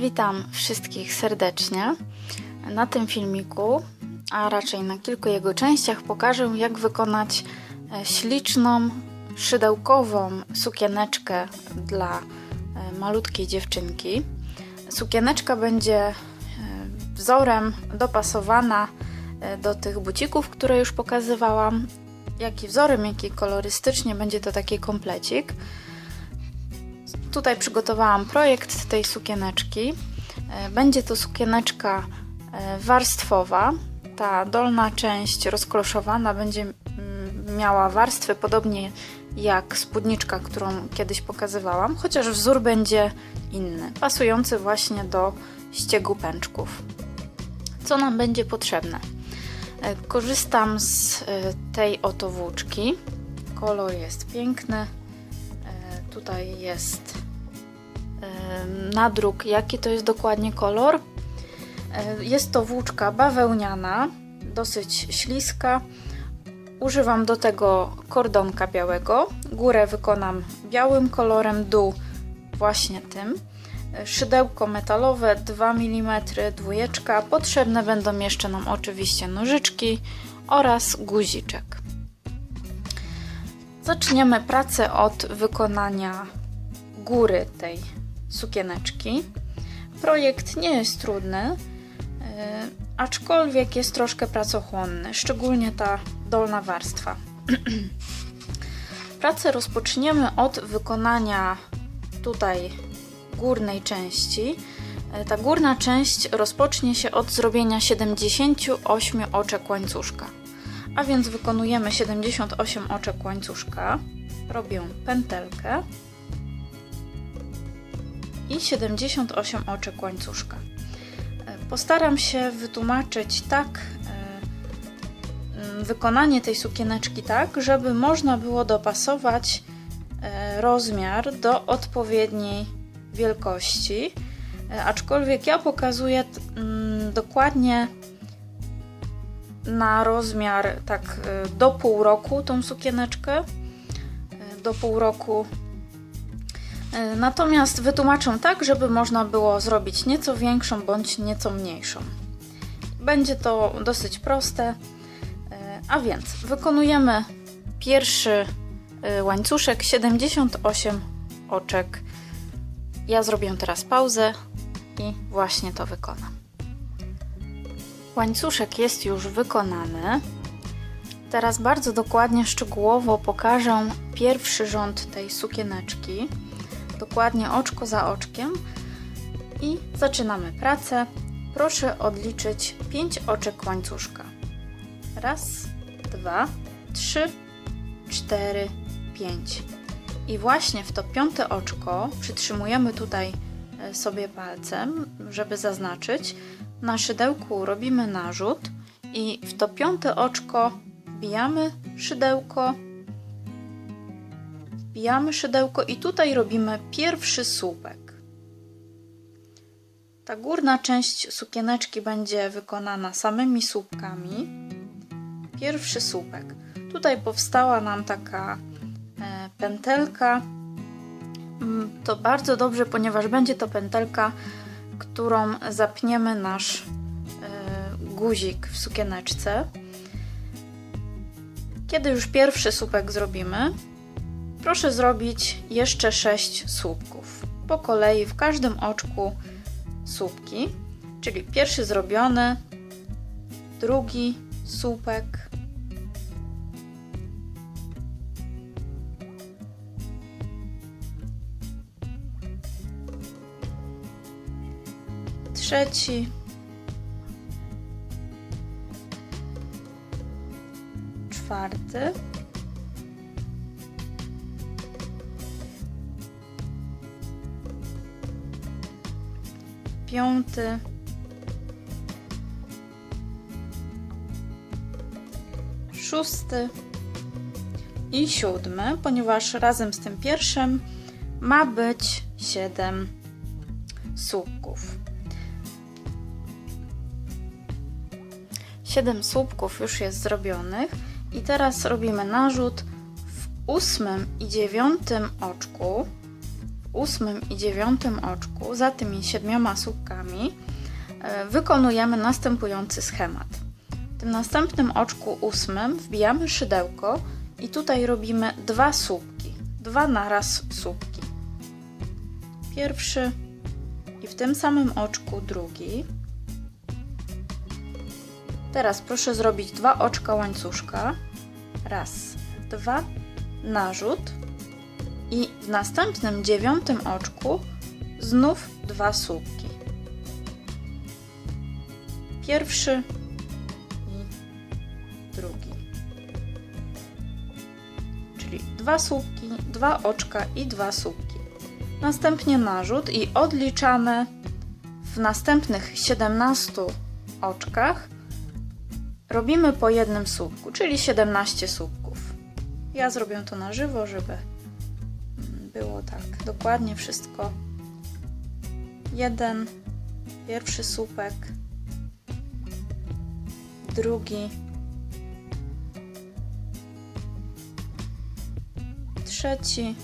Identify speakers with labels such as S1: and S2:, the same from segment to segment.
S1: Witam wszystkich serdecznie. Na tym filmiku, a raczej na kilku jego częściach, pokażę, jak wykonać e, śliczną, szydełkową sukieneczkę dla e, malutkiej dziewczynki. Sukieneczka będzie e, wzorem dopasowana do tych bucików, które już pokazywałam. Jak i wzorem, jak i kolorystycznie będzie to taki komplecik. Tutaj przygotowałam projekt tej sukieneczki. E, Będzie to sukieneczka e, warstwowa. Ta dolna część rozkloszowana będzie mm, miała warstwy podobnie jak spódniczka, którą kiedyś pokazywałam, chociaż wzór będzie inny, pasujący właśnie do ściegu pęczków. Co nam będzie potrzebne? E, Korzystam z tej oto włóczki. Kolor jest piękny. Tutaj jest nadruk, jaki to jest dokładnie kolor. E, Jest to włóczka bawełniana, dosyć śliska. Używam do tego kordonka białego. Górę wykonam białym kolorem, dół właśnie tym. Szydełko metalowe 2 mm, dwójeczka. Potrzebne będą jeszcze nam oczywiście nożyczki oraz guziczek. Zaczniemy pracę od wykonania góry tej sukieneczki. Projekt nie jest trudny, yy, aczkolwiek jest troszkę pracochłonny, szczególnie ta dolna warstwa. Pracę rozpoczniemy od wykonania tutaj górnej części. Yy, Ta górna część rozpocznie się od zrobienia 78 oczek łańcuszka. A więc wykonujemy 78 oczek łańcuszka, robię pętelkę i 78 oczek łańcuszka. Postaram się wytłumaczyć tak e, wykonanie tej sukieneczki tak, żeby można było dopasować e, rozmiar do odpowiedniej wielkości. E, Aczkolwiek ja pokazuję dokładnie na rozmiar tak do pół roku tą sukieneczkę. Do pół roku. Y, Natomiast wytłumaczę tak, żeby można było zrobić nieco większą bądź nieco mniejszą. Będzie to dosyć proste. Y, A więc wykonujemy pierwszy y, łańcuszek 78 oczek. Ja zrobię teraz pauzę i właśnie to wykonam. Łańcuszek jest już wykonany. Teraz bardzo dokładnie, szczegółowo pokażę pierwszy rząd tej sukieneczki. Dokładnie oczko za oczkiem. I zaczynamy pracę. Proszę odliczyć 5 oczek łańcuszka. Raz, dwa, trzy, cztery, pięć. I właśnie w to piąte oczko przytrzymujemy tutaj e, sobie palcem, żeby zaznaczyć. Na szydełku robimy narzut i w to piąte oczko wbijamy szydełko, wbijamy szydełko i tutaj robimy pierwszy słupek. Ta górna część sukieneczki będzie wykonana samymi słupkami. Pierwszy słupek. Tutaj powstała nam taka e, pętelka. Mm, To bardzo dobrze, ponieważ będzie to pętelka którą zapniemy nasz e, guzik w sukieneczce. Kiedy już pierwszy słupek zrobimy, proszę zrobić jeszcze 6 słupków. Po kolei w każdym oczku słupki, czyli pierwszy zrobiony, drugi słupek, trzeci, czwarty, piąty, szósty i siódmy, ponieważ razem z tym pierwszym ma być siedem słupków. 7 słupków już jest zrobionych i teraz robimy narzut w ósmym i dziewiątym oczku. Ósmym i dziewiątym oczku, za tymi siedmioma słupkami, e, wykonujemy następujący schemat. W tym następnym oczku ósmym wbijamy szydełko i tutaj robimy dwa słupki, dwa naraz słupki. Pierwszy i w tym samym oczku drugi. Teraz proszę zrobić dwa oczka łańcuszka. Raz, dwa, narzut. I w następnym dziewiątym oczku znów dwa słupki. Pierwszy i drugi. Czyli dwa słupki, dwa oczka i dwa słupki. Następnie narzut i odliczamy w następnych 17 oczkach robimy po jednym słupku, czyli 17 słupków. Ja zrobię to na żywo, żeby było tak. Dokładnie wszystko. Jeden, pierwszy słupek, drugi, trzeci,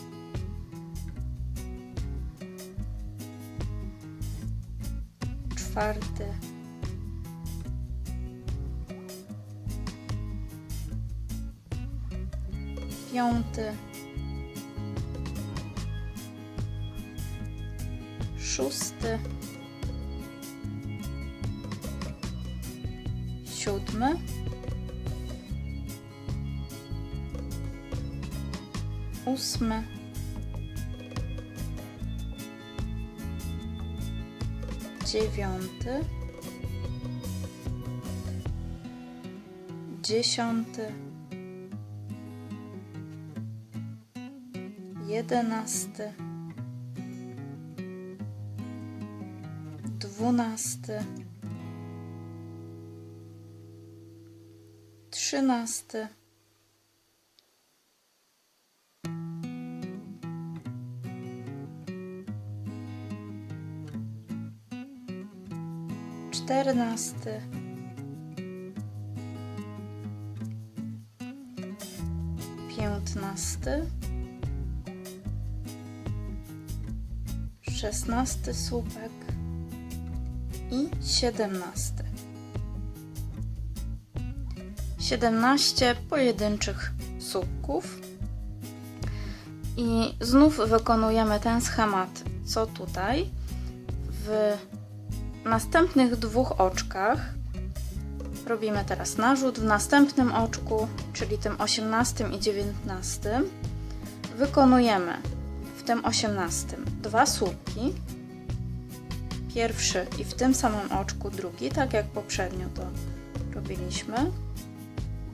S1: czwarty, piąty, szósty, siódmy, ósmy, dziewiąty, dziesiąty, jedenasty, dwunasty, trzynasty, czternasty, piętnasty, szesnasty słupek i siedemnasty. Siedemnaście pojedynczych słupków i znów wykonujemy ten schemat co tutaj. W następnych dwóch oczkach. Robimy teraz narzut. W następnym oczku, czyli tym 18 i 19 wykonujemy w tym 18 dwa słupki pierwszy i w tym samym oczku drugi, tak jak poprzednio to robiliśmy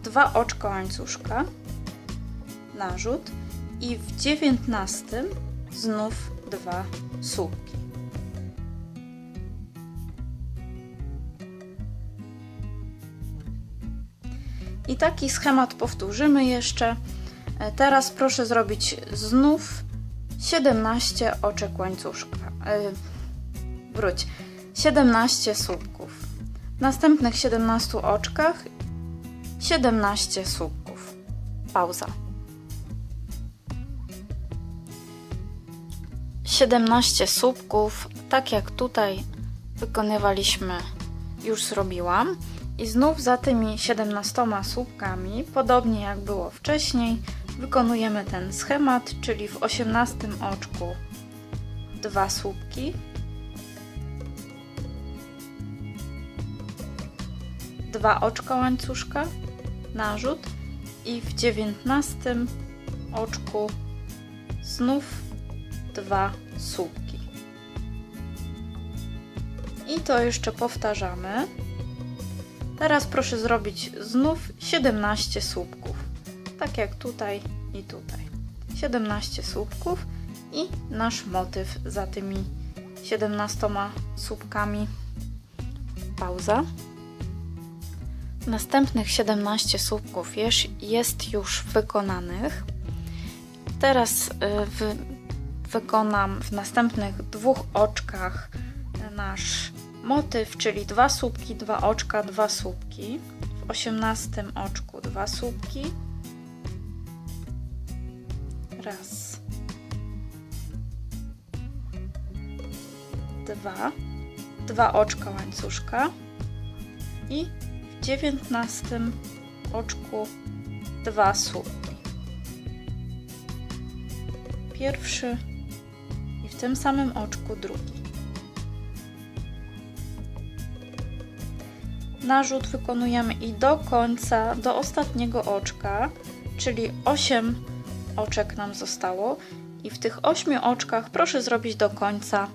S1: dwa oczka łańcuszka narzut i w 19 znów dwa słupki I taki schemat powtórzymy jeszcze. E, Teraz proszę zrobić znów 17 oczek łańcuszka. Wróć. 17 słupków. W następnych 17 oczkach 17 słupków. Pauza. 17 słupków, tak jak tutaj wykonywaliśmy, już zrobiłam. I znów za tymi 17 słupkami, podobnie jak było wcześniej, wykonujemy ten schemat, czyli w 18 oczku dwa słupki, dwa oczka łańcuszka, narzut i w 19 oczku znów dwa słupki. I to jeszcze powtarzamy. Teraz proszę zrobić znów 17 słupków. Tak jak tutaj i tutaj. 17 słupków i nasz motyw za tymi 17 słupkami. Pauza. Następnych 17 słupków jest już wykonanych. Teraz y, wy, wykonam w następnych dwóch oczkach nasz motyw, czyli dwa słupki, dwa oczka, dwa słupki. W osiemnastym oczku dwa słupki. Raz. dwa, dwa oczka łańcuszka i dziewiętnastym oczku dwa słupki. Pierwszy i w tym samym oczku drugi. Narzut wykonujemy i do końca, do ostatniego oczka, czyli 8 oczek nam zostało i w tych 8 oczkach proszę zrobić do końca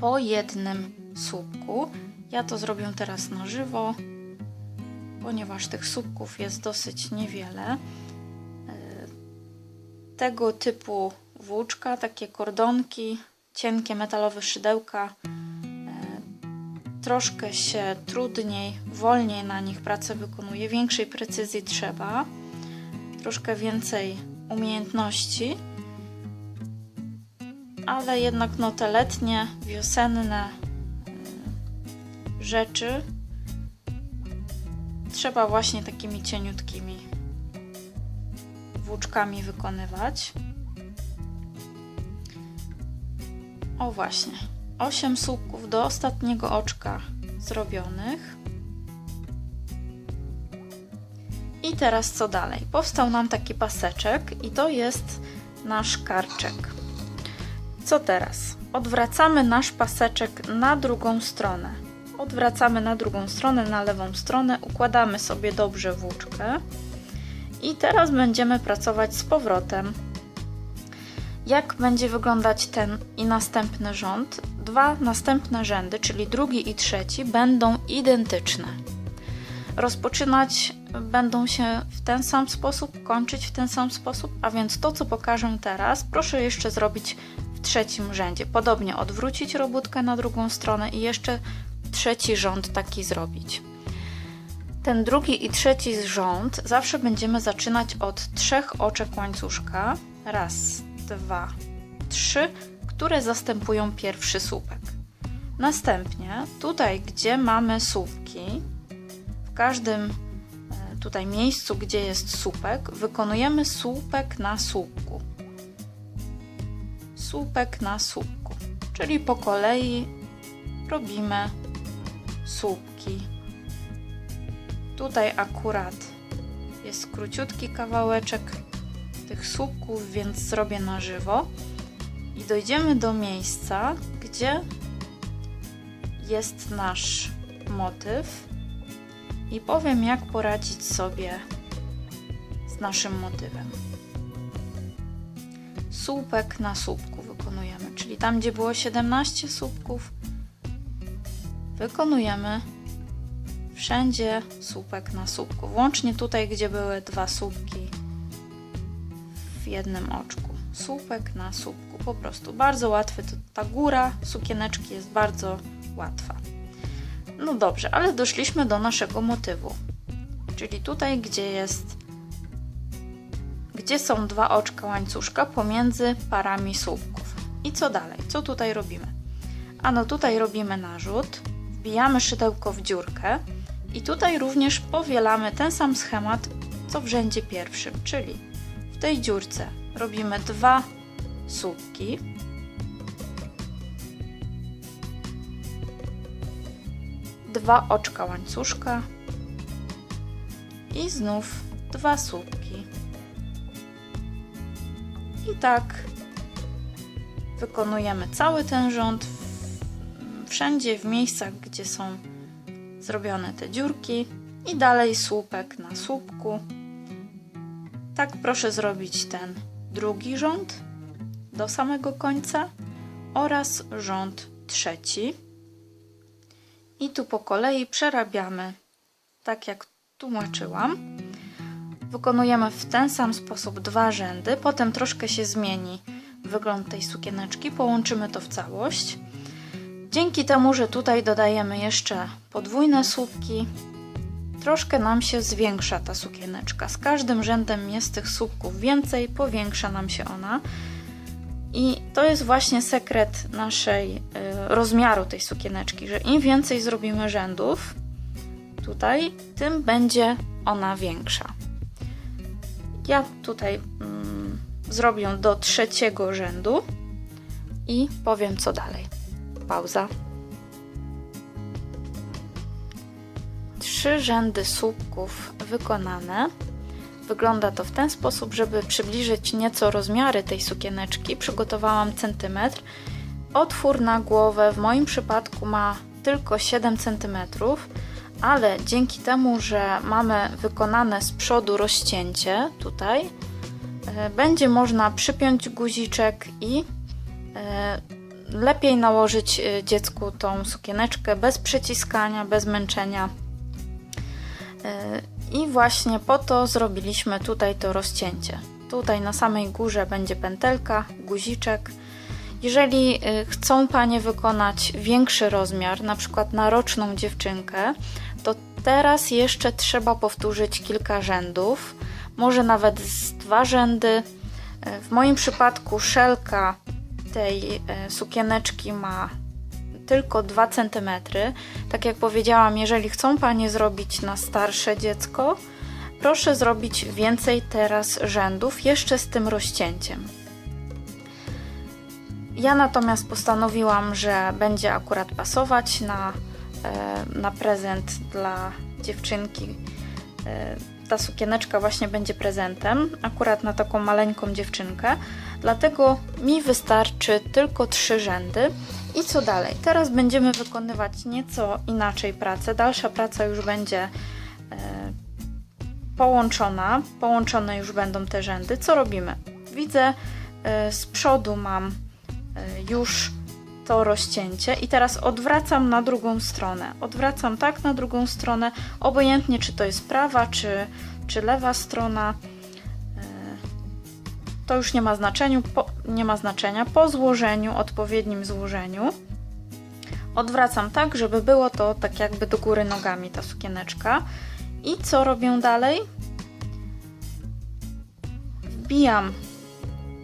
S1: po jednym słupku. Ja to zrobię teraz na żywo, ponieważ tych słupków jest dosyć niewiele. E, Tego typu włóczka, takie kordonki, cienkie metalowe szydełka, e, troszkę się trudniej, wolniej na nich pracę wykonuje, większej precyzji trzeba, troszkę więcej umiejętności, ale jednak no te letnie, wiosenne y, rzeczy trzeba właśnie takimi cieniutkimi włóczkami wykonywać. O właśnie, 8 słupków do ostatniego oczka zrobionych. I teraz co dalej? Powstał nam taki paseczek i to jest nasz karczek. Co teraz? Odwracamy nasz paseczek na drugą stronę. Odwracamy na drugą stronę, na lewą stronę, układamy sobie dobrze włóczkę. I teraz będziemy pracować z powrotem. Jak będzie wyglądać ten i następny rząd? Dwa następne rzędy, czyli drugi i trzeci, będą identyczne. Rozpoczynać będą się w ten sam sposób, kończyć w ten sam sposób, a więc to, co pokażę teraz, proszę jeszcze zrobić w trzecim rzędzie. Podobnie odwrócić robótkę na drugą stronę i jeszcze trzeci rząd taki zrobić. Ten drugi i trzeci rząd zawsze będziemy zaczynać od trzech oczek łańcuszka. Raz, dwa, trzy, które zastępują pierwszy słupek. Następnie tutaj, gdzie mamy słupki, w każdym e, tutaj miejscu, gdzie jest słupek, wykonujemy słupek na słupku. Słupek na słupku, czyli po kolei robimy słupki. Tutaj akurat jest króciutki kawałeczek tych słupków, więc zrobię na żywo. I dojdziemy do miejsca, gdzie jest nasz motyw i powiem, jak poradzić sobie z naszym motywem. Słupek na słupku wykonujemy, czyli tam, gdzie było 17 słupków, wykonujemy wszędzie słupek na słupku. Włącznie tutaj, gdzie były dwa słupki w jednym oczku. Słupek na słupku, po prostu bardzo łatwy. Ta góra sukieneczki jest bardzo łatwa. No dobrze, ale doszliśmy do naszego motywu. Czyli tutaj, gdzie jest gdzie są dwa oczka łańcuszka pomiędzy parami słupków. I co dalej? Co tutaj robimy? Ano tutaj robimy narzut, wbijamy szydełko w dziurkę i tutaj również powielamy ten sam schemat, co w rzędzie pierwszym, czyli w tej dziurce robimy dwa słupki, dwa oczka łańcuszka i znów dwa słupki. I tak wykonujemy cały ten rząd wszędzie w miejscach, gdzie są zrobione te dziurki i dalej słupek na słupku. Tak proszę zrobić ten drugi rząd do samego końca oraz rząd trzeci. I tu po kolei przerabiamy tak jak tłumaczyłam. Wykonujemy w ten sam sposób dwa rzędy, potem troszkę się zmieni wygląd tej sukieneczki, połączymy to w całość. Dzięki temu, że tutaj dodajemy jeszcze podwójne słupki, troszkę nam się zwiększa ta sukieneczka. Z każdym rzędem jest tych słupków więcej, powiększa nam się ona. I to jest właśnie sekret naszej y, rozmiaru tej sukieneczki, że im więcej zrobimy rzędów tutaj, tym będzie ona większa. Ja tutaj mm, zrobię do trzeciego rzędu i powiem co dalej. Pauza. Trzy rzędy słupków wykonane. Wygląda to w ten sposób, żeby przybliżyć nieco rozmiary tej sukieneczki. Przygotowałam centymetr. Otwór na głowę w moim przypadku ma tylko 7 cm, ale dzięki temu, że mamy wykonane z przodu rozcięcie tutaj, e, będzie można przypiąć guziczek i e, lepiej nałożyć e, dziecku tą sukieneczkę bez przyciskania, bez męczenia. I właśnie po to zrobiliśmy tutaj to rozcięcie. Tutaj na samej górze będzie pętelka, guziczek. Jeżeli y, chcą Panie wykonać większy rozmiar, na przykład na roczną dziewczynkę, to teraz jeszcze trzeba powtórzyć kilka rzędów, może nawet z dwa rzędy. Y, w moim przypadku szelka tej y, sukieneczki ma tylko 2 cm. Tak jak powiedziałam, jeżeli chcą Panie zrobić na starsze dziecko, proszę zrobić więcej teraz rzędów, jeszcze z tym rozcięciem. Ja natomiast postanowiłam, że będzie akurat pasować na, e, na prezent dla dziewczynki. E, ta sukieneczka właśnie będzie prezentem, akurat na taką maleńką dziewczynkę, dlatego mi wystarczy tylko trzy rzędy. I co dalej? Teraz będziemy wykonywać nieco inaczej pracę. Dalsza praca już będzie e, połączona, połączone już będą te rzędy. Co robimy? Widzę z przodu mam Y, już to rozcięcie i teraz odwracam na drugą stronę. Odwracam tak na drugą stronę, obojętnie czy to jest prawa, czy, czy lewa strona. Y, to już nie ma, znaczeniu, po, nie ma znaczenia. Po złożeniu, odpowiednim złożeniu, odwracam tak, żeby było to tak jakby do góry nogami ta sukieneczka. I co robię dalej? Wbijam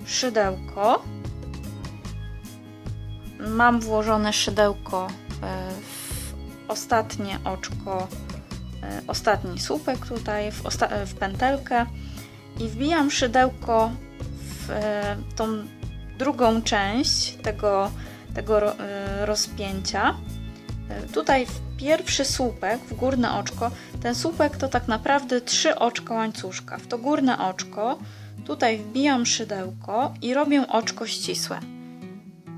S1: szydełko Mam włożone szydełko e, w ostatnie oczko, e, ostatni słupek tutaj, w, w pętelkę i wbijam szydełko w e, tą drugą część tego, tego rozpięcia. Tutaj w pierwszy słupek, w górne oczko, ten słupek to tak naprawdę trzy oczka łańcuszka. W to górne oczko tutaj wbijam szydełko i robię oczko ścisłe.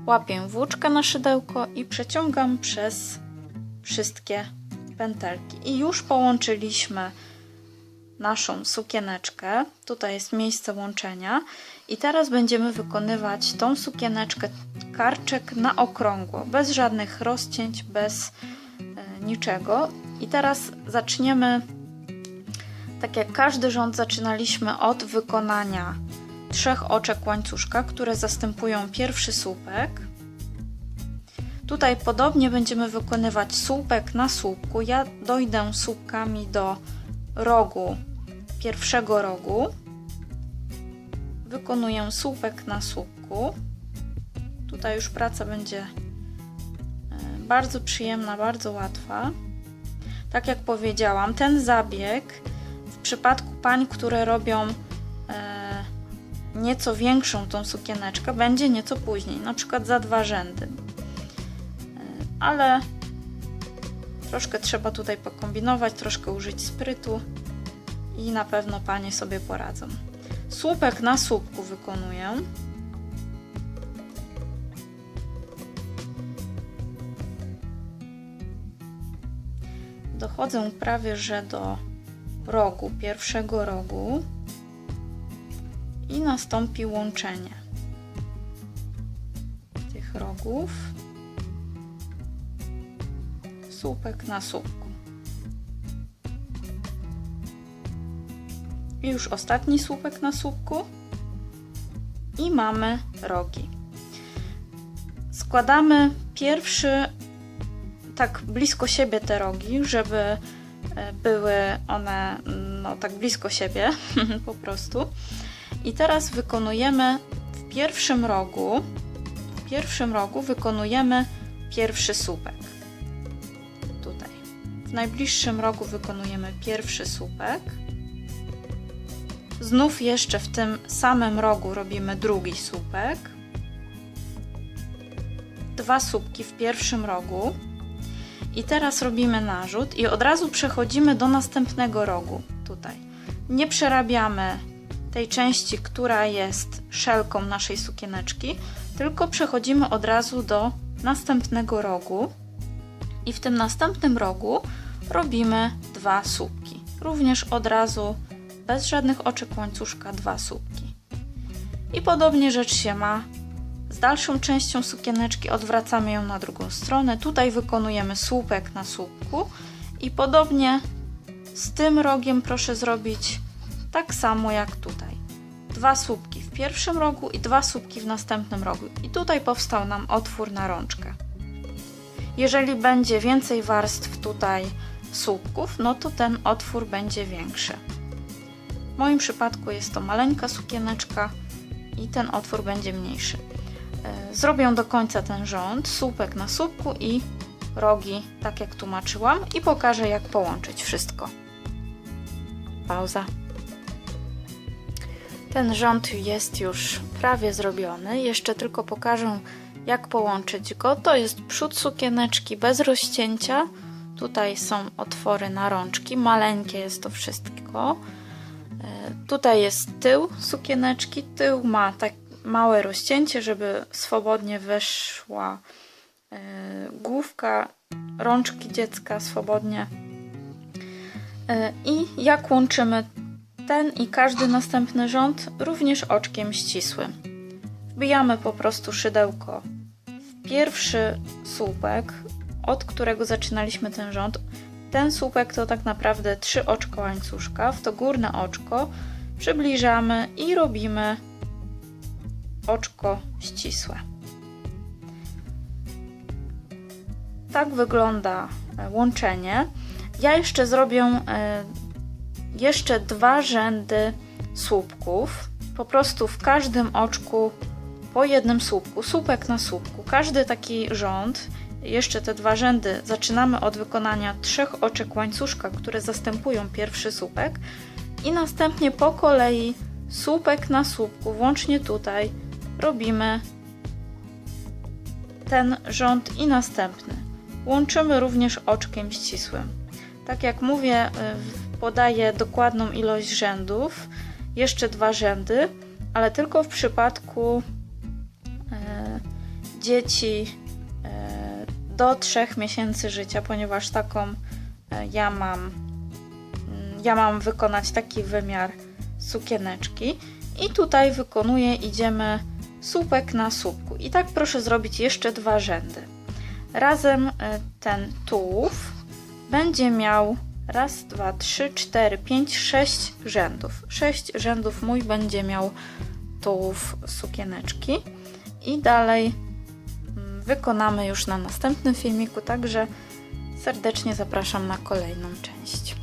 S1: Łapię włóczkę na szydełko i przeciągam przez wszystkie pętelki. I już połączyliśmy naszą sukieneczkę. Tutaj jest miejsce łączenia. I teraz będziemy wykonywać tą sukieneczkę karczek na okrągło, bez żadnych rozcięć, bez e, niczego. I teraz zaczniemy, tak jak każdy rząd, zaczynaliśmy od wykonania trzech oczek łańcuszka, które zastępują pierwszy słupek. Tutaj podobnie będziemy wykonywać słupek na słupku. Ja dojdę słupkami do rogu, pierwszego rogu. Wykonuję słupek na słupku. Tutaj już praca będzie e, bardzo przyjemna, bardzo łatwa. Tak jak powiedziałam, ten zabieg w przypadku pań, które robią e, nieco większą tą sukieneczkę będzie nieco później, na przykład za dwa rzędy. E, ale troszkę trzeba tutaj pokombinować, troszkę użyć sprytu i na pewno panie sobie poradzą. Słupek na słupku wykonuję. Dochodzę prawie że do rogu, pierwszego rogu i nastąpi łączenie tych rogów słupek na słupku. I już ostatni słupek na słupku i mamy rogi. Składamy pierwszy tak blisko siebie te rogi, żeby e, były one no, tak blisko siebie po prostu. I teraz wykonujemy w pierwszym rogu, w pierwszym rogu wykonujemy pierwszy słupek. Tutaj. W najbliższym rogu wykonujemy pierwszy słupek. Znów jeszcze w tym samym rogu robimy drugi słupek. dwa słupki w pierwszym rogu. I teraz robimy narzut i od razu przechodzimy do następnego rogu tutaj. Nie przerabiamy tej części, która jest szelką naszej sukieneczki, tylko przechodzimy od razu do następnego rogu. I w tym następnym rogu robimy dwa słupki. Również od razu, bez żadnych oczek łańcuszka, dwa słupki. I podobnie rzecz się ma z dalszą częścią sukieneczki, odwracamy ją na drugą stronę. Tutaj wykonujemy słupek na słupku i podobnie z tym rogiem proszę zrobić tak samo jak tutaj. Dwa słupki w pierwszym rogu i dwa słupki w następnym rogu. I tutaj powstał nam otwór na rączkę. Jeżeli będzie więcej warstw tutaj słupków, no to ten otwór będzie większy. W moim przypadku jest to maleńka sukieneczka i ten otwór będzie mniejszy. E, Zrobię do końca ten rząd, słupek na słupku i rogi, tak jak tłumaczyłam, i pokażę, jak połączyć wszystko. Pauza. Ten rząd jest już prawie zrobiony. Jeszcze tylko pokażę, jak połączyć go. To jest przód sukieneczki bez rozcięcia. Tutaj są otwory na rączki. Maleńkie jest to wszystko. E, Tutaj jest tył sukieneczki. Tył ma tak małe rozcięcie, żeby swobodnie weszła e, główka rączki dziecka swobodnie. E, I jak łączymy ten i każdy następny rząd również oczkiem ścisłym. Wbijamy po prostu szydełko w pierwszy słupek, od którego zaczynaliśmy ten rząd. Ten słupek to tak naprawdę trzy oczko łańcuszka, w to górne oczko przybliżamy i robimy oczko ścisłe. Tak wygląda e, łączenie. Ja jeszcze zrobię e, jeszcze dwa rzędy słupków. Po prostu w każdym oczku po jednym słupku, słupek na słupku. Każdy taki rząd, jeszcze te dwa rzędy, zaczynamy od wykonania trzech oczek łańcuszka, które zastępują pierwszy słupek i następnie po kolei słupek na słupku, włącznie tutaj, robimy ten rząd i następny. Łączymy również oczkiem ścisłym. Tak jak mówię, y, podaję dokładną ilość rzędów, jeszcze dwa rzędy, ale tylko w przypadku e, dzieci e, do 3 miesięcy życia, ponieważ taką e, ja mam, mm, ja mam wykonać taki wymiar sukieneczki i tutaj wykonuję, idziemy słupek na słupku i tak proszę zrobić jeszcze dwa rzędy. Razem e, ten tułów będzie miał raz, dwa, trzy, cztery, pięć, sześć rzędów. Sześć rzędów mój będzie miał tułów sukieneczki i dalej mm, wykonamy już na następnym filmiku, także serdecznie zapraszam na kolejną część.